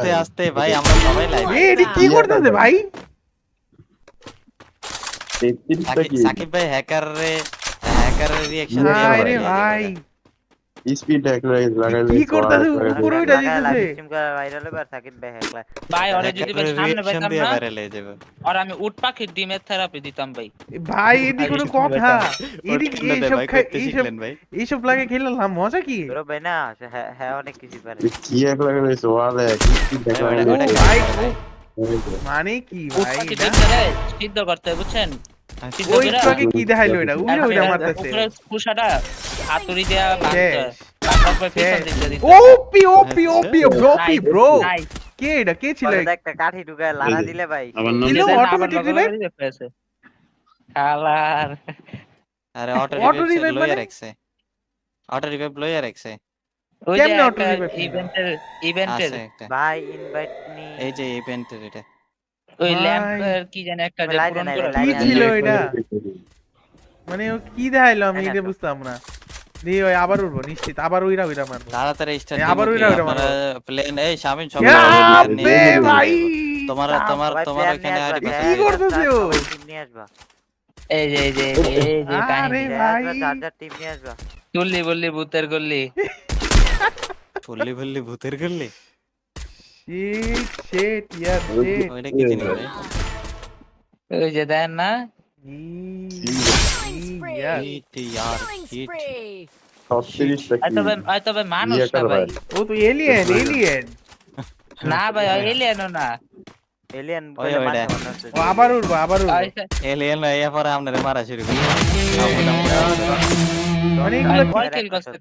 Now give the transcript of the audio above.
আস্তে আস্তে ভাই আমরা সবাই লাইভ এ এটি কি করতেছে ভাই? সাকিব ভাই হ্যাকার রে হ্যাকারের রিঅ্যাকশন দিয়ে ভাই। স্পিড হ্যাক লাগাইলে কি করতেছে? উপরে উঠে দিতেছে। ভাই ওরে যদি ভাই সামনে পাইতাম না ভাইরাল হয়ে যাবে। আর আমি উট পাখির ডিমের থেরাপি দিতাম ভাই। ভাই এটি কোনো কথা এটি ওটা দে এইসব খাই- এইসব এইসব লাগে খেললাম মজা কি? কি এক লাগাইলে ওয়ালে স্পিড হ্যাক ওটা- লাগাইলে ওটা ভাই ভাই। মানে কি ভাই সিদ্ধ করতে বুঝছেন? সিদ্ধ ওই কি দেখাইলো এটা? উড়ে উড়ে মারতেছে। কুশাটা হাতুড়ি দেয়া দিতে ওপি ওপি ওপি ব্রো কে এটা? কে ছিল? একটা কাঠি ঢুকায় লাড়া দিলে ভাই। দিলো? হয়েছে। শালার আরে অটো রিভাইভ মানে? রাখছে। অটো রিভাইভ রাখছে। কেমনে একটা auto ইভেন্টের ইভেন্টের ভাই ইনভাইট নি। এই যে ইভেন্টের এটা। ওই ল্যাম্পের কি জানি একটা যে লাইট কি ছিল এটা? মানে ও কি দেখাইলো আমি এটা। বুঝতাম না। দিয়ে ওই আবার উঠবো নিশ্চিত আবার উইরা উইরা মারবো। তাড়াতাড়ি স্টার্ট আবার ওইটা ওইটা আপনারা প্লেন এই শামিন সব player নিয়ে বে যাবে। ভাই! তোমার তোমার তোমার player আর কি করতেছে? ও? সবাই team নিয়ে আসবা। এই যে এই যে এই যে, এই যে আরে কাহিনী ভাই! চার্জার টিম নিয়ে আসবা। তুললি বললি ভূতের গল্লি। ফুললি ফুললি ভূতের করলি শিট শিট ইয়ার শিট ওইটা কি জিনিস ওই যে দেন না। তবে মানুষ না ভাই। ও তো এলিয়েন এলিয়েন না ভাই এলিয়েনও না এলিয়েন ও আবার উঠবো আবার উঠবো এলিয়েন ভাইয়া পরে আপনারা মারা শুরু করবে কিল করছে